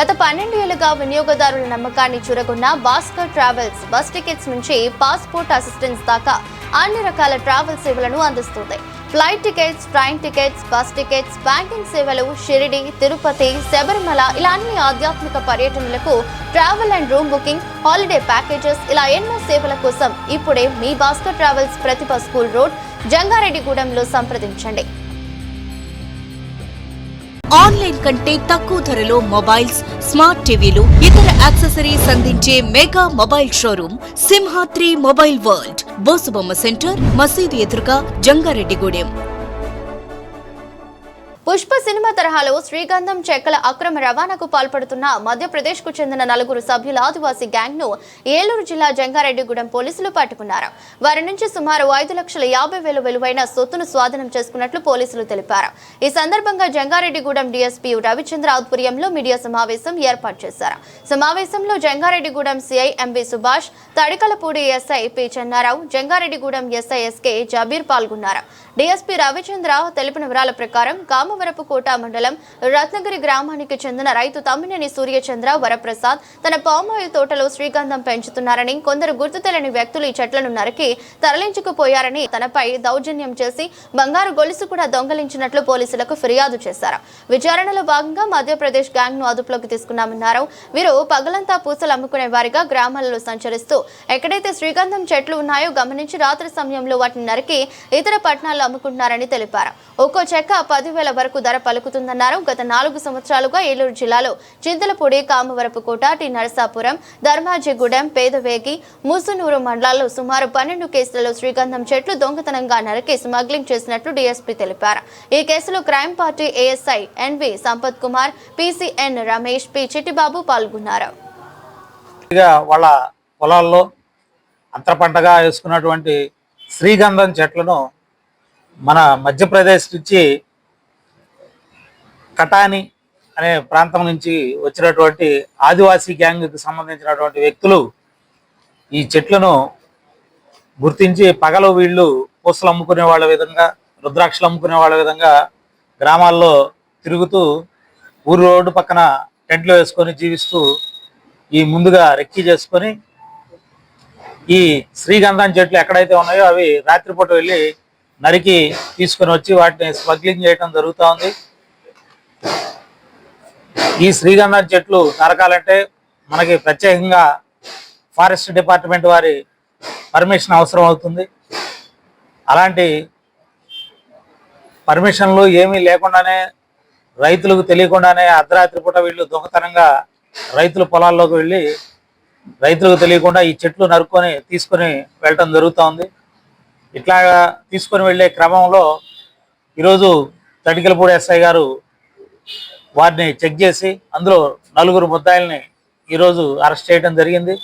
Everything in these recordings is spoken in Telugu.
గత పన్నెండు ఏళ్ళుగా వినియోగదారుల నమ్మకాన్ని చూరగొన్న భాస్కర్ ట్రావెల్స్ బస్ టికెట్స్ నుంచి పాస్పోర్ట్ అసిస్టెన్స్ దాకా అన్ని రకాల ట్రావెల్ సేవలను అందిస్తుంది. Flight tickets train tickets bus tickets banking సేవలు షిరిడి తిరుపతి శబరిమల ఇలా అన్ని ఆధ్యాత్మిక పర్యటనలకు travel and room booking holiday packages ఇలా ఎన్నో సేవల కోసం ఇప్పుడే మీ Bhaskar travels Pratibha school road జంగారెడ్డిగూడెంలో సంప్రదించండి. ఆన్లైన్ కంటే తక్కువ ధరలో మొబైల్స్ స్మార్ట్ టీవీలు ఇతర యాక్సెసరీస్ అందించే mega mobile showroom Simhadri mobile world Bosubomma centre మసీదు ఎదురుగా జంగారెడ్డిగూడెం. పుష్ప సినిమా తరహాలో శ్రీగంధం చెక్కల అక్రమ రవాణాకు పాల్పడుతున్న మధ్యప్రదేశ్కు చెందిన నలుగురు సభ్యుల ఆదివాసీ గ్యాంగ్ను ఏలూరు జిల్లా జంగారెడ్డిగూడెం పోలీసులు పట్టుకున్నారు. వారి నుంచి సుమారు ఐదు లక్షల యాభై వేలు విలువైన సొత్తును స్వాధీనం చేసుకున్నట్లు పోలీసులు తెలిపారు. ఈ సందర్భంగా జంగారెడ్డిగూడెం డీఎస్పీ రవిచంద్ర ఆధ్వర్యంలో మీడియా సమావేశం ఏర్పాటు చేశారు. సమావేశంలో Jangareddygudem CI MV Subhash Tadikalapudi SI P Chennarao Jangareddygudem SI SK Jabeer పాల్గొన్నారు. డీఎస్పీ రవిచంద్ర తెలిపిన వివరాల ప్రకారం కామ కామవరపుకోట మండలం రత్నగిరి గ్రామానికి చెందిన రైతు తమ్మినేని సూర్యచంద్ర వరప్రసాద్ తన పామాయిల్ తోటలో శ్రీగంధం పెంచుతున్నారని కొందరు గుర్తు తెలియని వ్యక్తులు ఈ చెట్లను నరికి తరలించుకుపోయారని తనపై దౌర్జన్యం చేసి బంగారు గొలుసు కూడా దొంగలించినట్లు పోలీసులకు ఫిర్యాదు చేశారు. విచారణలో భాగంగా మధ్యప్రదేశ్ గ్యాంగ్ను అదుపులోకి తీసుకున్నామన్నారు. వీరు పగలంతా పూసలు అమ్ముకునే వారిగా గ్రామాలలో సంచరిస్తూ ఎక్కడైతే శ్రీగంధం చెట్లు ఉన్నాయో గమనించి రాత్రి సమయంలో వాటిని నరికి ఇతర పట్టణాల్లో అమ్ముకుంటున్నారని తెలిపారు. ఒక్కో చెక్క పదివేల వరకు ధర పలుకుతుందన్నారు. గత నాలుగు సంవత్సరాలుగా ఏలూరు జిల్లాలో చింతలపూడి కామవరపుకోట టి నరసాపురం ధర్మాజిగూడెం పేదవేగి ముసునూరు మండలాల్లో సుమారు పన్నెండు కేసులలో శ్రీగంధం చెట్లు దొంగతనంగా నరికి స్మగ్లింగ్ చేసినట్లు డీఎస్పీ తెలిపారు. ఈ కేసులో crime party ASI NV Sampath Kumar PCN Ramesh P Chittibabu పాల్గొన్నారు. వాళ్ళ పొలాల్లో అంతర పంటగా వేసుకున్నటువంటి శ్రీగంధం చెట్లను మన మధ్యప్రదేశ్ నుంచి కటాని అనే ప్రాంతం నుంచి వచ్చినటువంటి ఆదివాసీ గ్యాంగ్కి సంబంధించినటువంటి వ్యక్తులు ఈ చెట్లను గుర్తించి పగలు వీళ్ళు పూసలు అమ్ముకునే వాళ్ళ విధంగా రుద్రాక్షలు అమ్ముకునే వాళ్ళ విధంగా గ్రామాల్లో తిరుగుతూ ఊరు రోడ్డు పక్కన టెంట్లు వేసుకొని జీవిస్తూ ఈ ముందుగా రెక్కీ చేసుకొని ఈ శ్రీగంధం చెట్లు ఎక్కడైతే ఉన్నాయో అవి రాత్రిపూట వెళ్ళి నరికి తీసుకొని వచ్చి వాటిని స్మగ్లింగ్ చేయడం జరుగుతూ ఉంది. ఈ శ్రీగంధం చెట్లు నరకాలంటే మనకి ప్రత్యేకంగా ఫారెస్ట్ డిపార్ట్మెంట్ వారి పర్మిషన్ అవసరం అవుతుంది. అలాంటి పర్మిషన్లు ఏమీ లేకుండానే రైతులకు తెలియకుండానే అర్ధరాత్రి పూట వీళ్ళు దొంగతనంగా రైతుల పొలాల్లోకి వెళ్ళి రైతులకు తెలియకుండా ఈ చెట్లు నరుక్కొని తీసుకొని వెళ్ళటం జరుగుతూ ఉంది ఇట్లా తీసుకొని వెళ్ళే క్రమంలో ఈరోజు తడికలపూడి ఎస్ఐ గారు వారిని చెక్ చేసి అందులో నలుగురు ముద్దాయిల్ని ఈరోజు అరెస్ట్ చేయడం జరిగింది.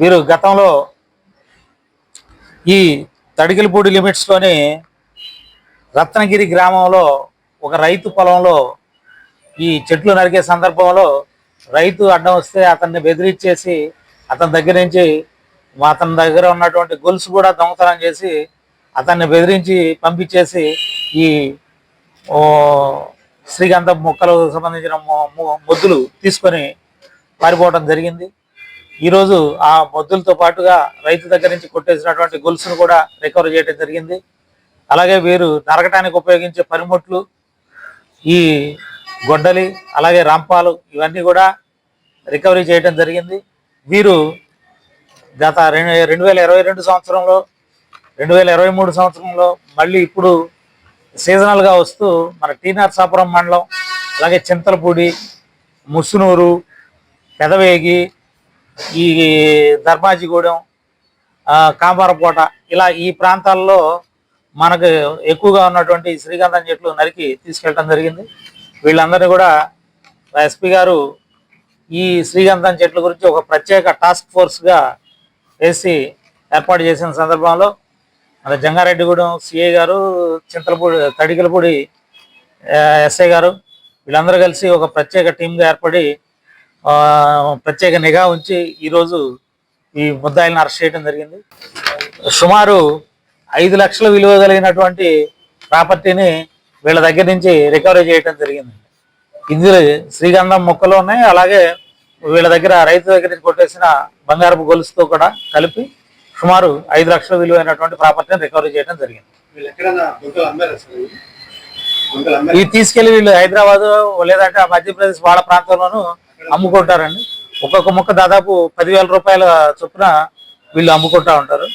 వీరు గతంలో ఈ తడికిలపూడి లిమిట్స్లోని రత్నగిరి గ్రామంలో ఒక రైతు పొలంలో ఈ చెట్లు నరికే సందర్భంలో రైతు అడ్డం వస్తే అతన్ని బెదిరించేసి అతని దగ్గర నుంచి అతని దగ్గర ఉన్నటువంటి గొలుసు కూడా దొంగతనం చేసి అతన్ని బెదిరించి పంపించేసి ఈ శ్రీగంధం మొక్కలకు సంబంధించిన మొద్దులు తీసుకొని పారిపోవడం జరిగింది. ఈరోజు ఆ మొద్దులతో పాటుగా రైతు దగ్గర నుంచి కొట్టేసినటువంటి గొలుసును కూడా రికవర్ చేయడం జరిగింది. అలాగే వీరు నరకటానికి ఉపయోగించే పనిముట్లు ఈ గొడ్డలి అలాగే రంపాలు ఇవన్నీ కూడా రికవరీ చేయడం జరిగింది. వీరు గత రెండు రెండు వేల ఇరవై రెండు సంవత్సరంలో రెండు వేల ఇరవై మూడు సంవత్సరంలో మళ్ళీ ఇప్పుడు సీజనల్గా వస్తూ మన టీ నరసాపురం మండలం అలాగే చింతలపూడి ముసునూరు పెదవేగి ఈ ధర్మాజిగూడెం ఆ, కాంబారకోట ఇలా ఈ ప్రాంతాల్లో మనకు ఎక్కువగా ఉన్నటువంటి శ్రీగంధం చెట్లు నరికి తీసుకెళ్ళడం జరిగింది. వీళ్ళందరినీ కూడా ఎస్పీ గారు ఈ శ్రీగంధం చెట్ల గురించి ఒక ప్రత్యేక టాస్క్ ఫోర్స్గా వేసి ఏర్పాటు చేసిన సందర్భంలో అదే జంగారెడ్డిగూడెం సిఐ గారు చింతలపూడి తడికలపూడి ఎస్ఐ గారు వీళ్ళందరూ కలిసి ఒక ప్రత్యేక టీంగా ఏర్పడి ప్రత్యేక నిఘా ఉంచి ఈరోజు ఈ ముద్దాయిలను అరెస్ట్ చేయడం జరిగింది. సుమారు ఐదు లక్షల విలువ కలిగినటువంటి ప్రాపర్టీని వీళ్ళ దగ్గర నుంచి రికవరీ చేయడం జరిగింది. ఇందులో శ్రీగంధం మొక్కలు ఉన్నాయి అలాగే వీళ్ళ దగ్గర రైతు దగ్గర నుంచి కొట్టేసిన బంగారపు గొలుసుతో కూడా కలిపి సుమారు ఐదు లక్షల విలువైనటువంటి ప్రాపర్టీని రికవరీ చేయడం జరిగింది. ఇవి? తీసుకెళ్ళి వీళ్ళు హైదరాబాద్ లేదంటే ఆ మధ్యప్రదేశ్ వాళ్ళ ప్రాంతంలోనూ అమ్ముకుంటారండి. ఒక్కొక్క మొక్క దాదాపు పదివేల రూపాయల చొప్పున వీళ్ళు అమ్ముకుంటా ఉంటారు.